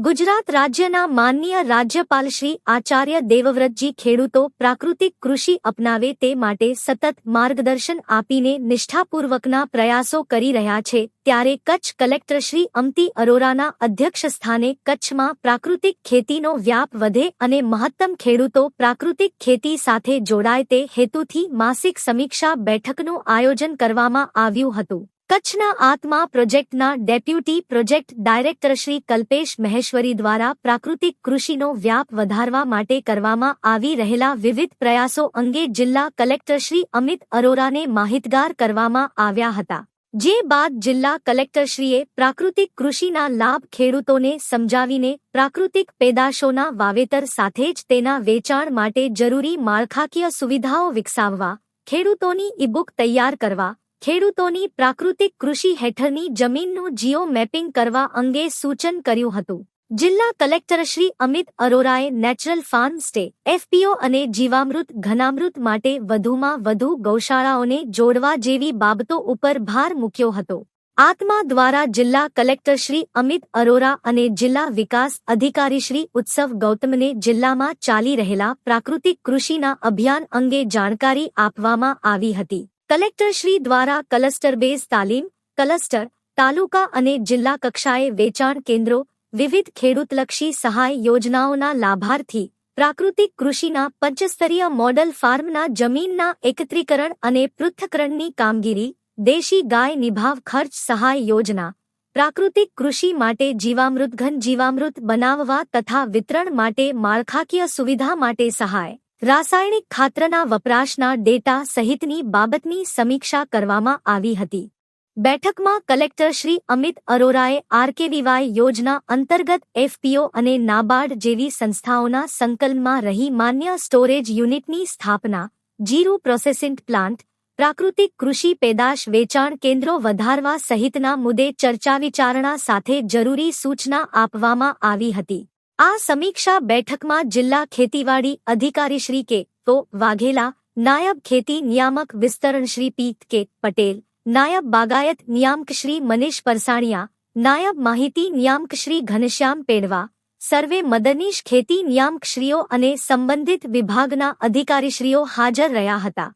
ગુજરાત રાજ્યના માનનીય રાજ્યપાલ શ્રી આચાર્ય દેવવ્રતજી ખેડૂતો પ્રાકૃતિક કૃષિ અપનાવે તે માટે સતત માર્ગદર્શન આપીને નિષ્ઠાપૂર્વકના પ્રયાસો કરી રહ્યા છે. ત્યારે કચ્છ કલેક્ટર શ્રી અમતી અરોરાના અધ્યક્ષસ્થાને કચ્છમાં પ્રાકૃતિક ખેતીનો વ્યાપ વધે અને મહત્તમ ખેડૂતો પ્રાકૃતિક ખેતી સાથે જોડાય તે હેતુથી માસિક સમીક્ષા બેઠકનું આયોજન કરવામાં આવ્યું હતું. કચ્છના આત્મા પ્રોજેક્ટના deputy project director Shri Kalpesh Maheshwari દ્વારા પ્રાકૃતિક કૃષિનો વ્યાપ વધારવા માટે કરવામાં આવી રહેલા વિવિધ પ્રયાસો અંગે જિલ્લા કલેક્ટર શ્રી અમિત અરોરાને માહિતગાર કરવામાં આવ્યા હતા. જે બાદ જિલ્લા કલેક્ટરશ્રીએ પ્રાકૃતિક કૃષિના લાભ ખેડૂતોને સમજાવીને પ્રાકૃતિક પેદાશોના વાવેતર સાથે જ તેના વેચાણ માટે જરૂરી માળખાકીય સુવિધાઓ વિકસાવવા, ખેડૂતોની ઈ-બુક તૈયાર કરવા ખેડૂતોની પ્રાકૃતિક કૃષિ હેઠળની જમીનનું જીઓ મેપિંગ કરવા અંગે સૂચન કર્યું હતું. જિલ્લા કલેક્ટર શ્રી અમિત અરોરાએ નેચરલ ફાર્મ સ્ટે એફપીઓ અને જીવામૃત, ઘનામૃત માટે વધુમાં વધુ ગૌશાળાઓને જોડવા જેવી બાબતો ઉપર ભાર મૂક્યો હતો. આત્મા દ્વારા જિલ્લા કલેક્ટર શ્રી અમિત અરોરા અને જિલ્લા વિકાસ અધિકારી શ્રી ઉત્સવ ગૌતમને જિલ્લામાં ચાલી રહેલા પ્રાકૃતિક કૃષિના અભિયાન અંગે જાણકારી આપવામાં આવી હતી. કલેક્ટરશ્રી દ્વારા ક્લસ્ટર બેઝ તાલીમ, ક્લસ્ટર, તાલુકા અને જિલ્લા કક્ષાએ વેચાણ કેન્દ્રો, વિવિધ ખેડૂતલક્ષી સહાય યોજનાઓના લાભાર્થી, પ્રાકૃતિક કૃષિના પંચસ્તરીય મોડલ ફાર્મના જમીનના એકત્રીકરણ અને પૃથ્થકરણની કામગીરી, દેશી ગાય નિભાવ ખર્ચ સહાય યોજના, પ્રાકૃતિક કૃષિ માટે જીવામૃત ઘન જીવામૃત બનાવવા તથા વિતરણ માટે માળખાકીય સુવિધા માટે સહાય. રાસાયણિક ખાતરના વપરાશના ડેટા સહિતની બાબતની સમીક્ષા કરવામાં આવી હતી. બેઠકમાં કલેક્ટર શ્રી અમિત અરોરાએ આરકેવીવાય યોજના અંતર્ગત એફપીઓ અને નાબાર્ડ જેવી સંસ્થાઓના સંકલનમાં રહી માન્ય સ્ટોરેજ યુનિટની સ્થાપના, જીરું પ્રોસેસિંગ પ્લાન્ટ, પ્રાકૃતિક કૃષિ પેદાશ વેચાણ કેન્દ્રો વધારવા સહિતના મુદ્દે ચર્ચા વિચારણા સાથે જરૂરી સૂચના આપવામાં આવી હતી. આ સમીક્ષા બેઠકમાં જિલ્લા ખેતીવાડી અધિકારી શ્રી કે. તો વાઘેલા, નાયબ ખેતી નિયામક વિસ્તરણ શ્રી પીત કે. પટેલ, નાયબ બાગાયત નિયામક શ્રી મનીષ પરસાણિયા, નાયબ માહિતી નિયામક શ્રી ઘનશ્યામ પેડવા, સર્વે મદનીશ ખેતી નિયામકશ્રીઓ અને સંબંધિત વિભાગના અધિકારીશ્રીઓ હાજર રહ્યા હતા.